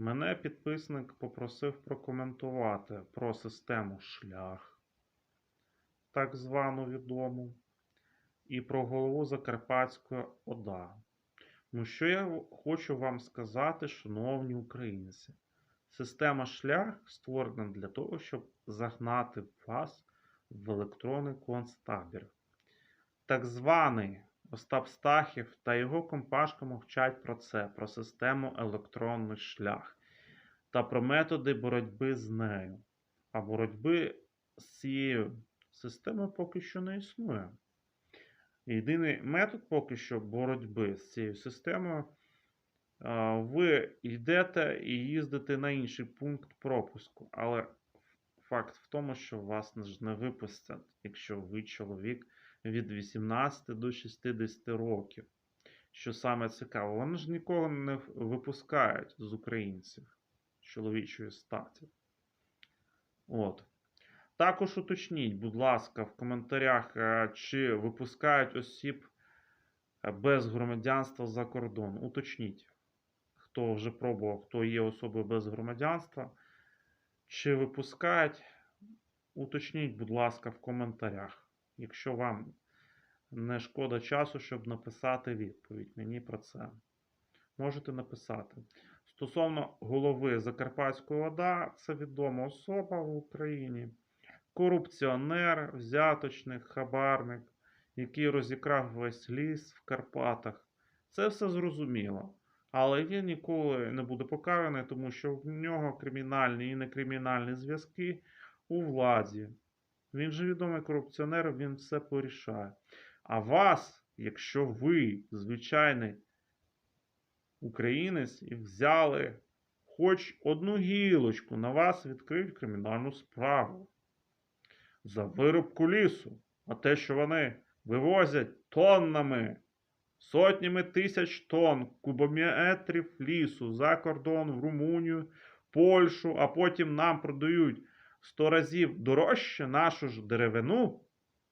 Мене підписник попросив прокоментувати про систему шлях, так звану відому, і про голову Закарпатської ОДА. Ну, що я хочу вам сказати, шановні українці? Система шлях створена для того, щоб загнати вас в електронний концтабір. Так званий Остап Стахів та його компашка мовчать про це, про систему електронний шлях та про методи боротьби з нею. А боротьби з цією системою поки що не існує. Єдиний метод поки що боротьби з цією системою. Ви йдете і їздите на інший пункт пропуску, але факт в тому, що вас не випустять, якщо ви чоловік від 18 до 60 років. Що саме цікаво, вони ж нікого не випускають з українців чоловічої статі. От. Також уточніть, будь ласка, в коментарях, е, чи випускають осіб е, без громадянства за кордон. Уточніть, хто вже пробував, хто є особою без громадянства, чи випускають. Уточніть, будь ласка, в коментарях. Якщо вам не шкода часу, щоб написати відповідь мені про це. Можете написати. Стосовно голови Закарпатської ОДА, це відома особа в Україні, корупціонер, взяточник, хабарник, який розікрав весь ліс в Карпатах. Це все зрозуміло. Але він ніколи не буде покараний, тому що в нього кримінальні і некримінальні зв'язки у владі. Він же відомий корупціонер, він все порішає. А вас, якщо ви звичайний українець і взяли хоч одну гілочку, на вас відкриють кримінальну справу за вирубку лісу. А те, що вони вивозять тоннами, сотнями тисяч тонн кубометрів лісу за кордон в Румунію, Польщу, а потім нам продають 100 разів дорожче нашу ж деревину,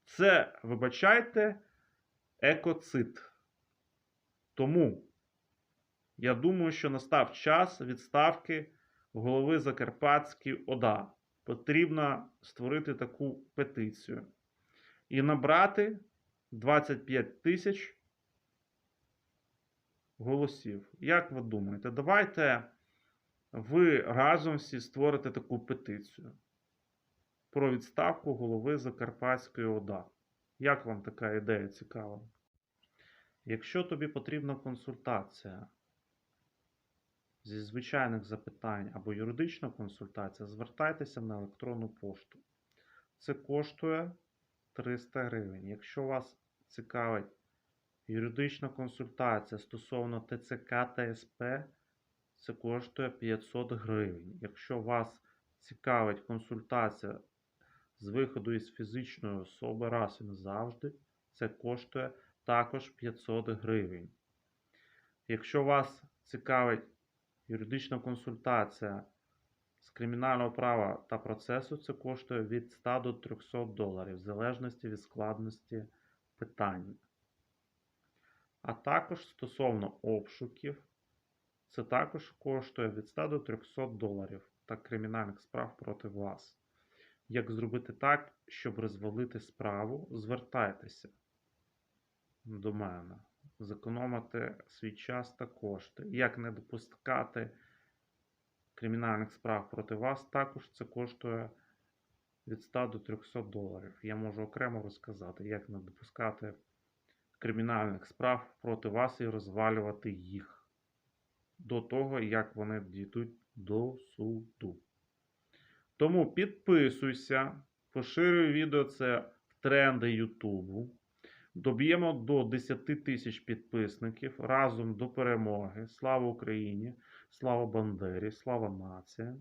це, вибачайте, екоцид. Тому я думаю, що настав час відставки голови Закарпатської ОДА. Потрібно створити таку петицію і набрати 25 тисяч голосів. Як ви думаєте, давайте ви разом всі створите таку петицію про відставку голови Закарпатської ОДА. Як вам така ідея цікава? Якщо тобі потрібна консультація зі звичайних запитань або юридична консультація, звертайтеся на електронну пошту. Це коштує 300 гривень. Якщо вас цікавить юридична консультація стосовно ТЦК та СП, це коштує 500 гривень. Якщо вас цікавить консультація з виходу із фізичної особи раз і назавжди, це коштує також 500 гривень. Якщо вас цікавить юридична консультація з кримінального права та процесу, це коштує від 100 до 300 доларів, в залежності від складності питання. А також стосовно обшуків, це також коштує від 100 до 300 доларів та кримінальних справ проти вас. Як зробити так, щоб розвалити справу, звертайтеся до мене, зекономити свій час та кошти. Як не допускати кримінальних справ проти вас, також це коштує від 100 до 300 доларів. Я можу окремо розказати, як не допускати кримінальних справ проти вас і розвалювати їх до того, як вони дійдуть до суду. Тому підписуйся, поширюй відео це в тренди Ютубу. Доб'ємо до 10 тисяч підписників разом до перемоги. Слава Україні! Слава Бандері! Слава нація!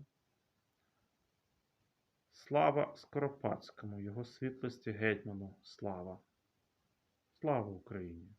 Слава Скоропадському, його світлості гетьману! Слава! Слава Україні!